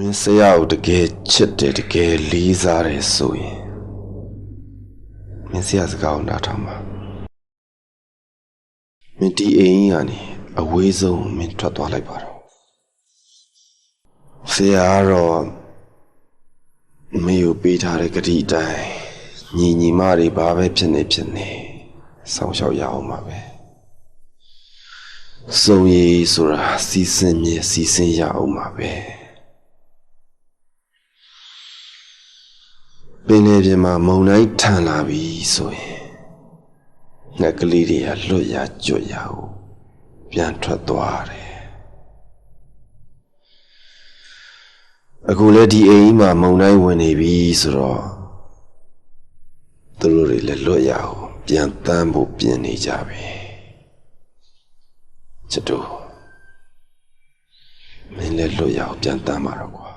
မင်းဆရာကိုတကယ်ချစ်တယ်တကယ်လေးစားတယ်ဆိုရင်မင်းဆရာစကားကိုနားထောင်ပါမင်းဒီအိမ်ကြီးကနေအဝေးဆုံးမင်းထွက်သွားလိုက်ပါတော့ဆရာကတော့မေကိုပေးထားတဲ့ဂတိအတိုင်းညီညီမတွေဘာပဲဖြစ်နေဖြစ်နေဆောင်းလျှောက်ရအောင်ပါပဲစုံရည်ဆိုတာစီစဉ်မြဲစီစဉ်ရအောင်ပါပဲ ပင်လေပြင်မှာမုံတိုင်းထန်လာပြီဆိုရင်ငှက်ကလေးတွေကလွတ်ရကြွရအောင်ပြန်ထွက်သွားတယ်အခုလည်းဒီအိမ်ကြီးမှာမုံတိုင်းဝင်နေပြီဆိုတော့သူတို့တွေလည်းလွတ်ရအောင်ပြန်တန်းဖို့ပြင်နေကြပြီချစ်တို့မင်းလည်းလွတ်ရအောင်ပြန်တန်းပါတော့ကွာ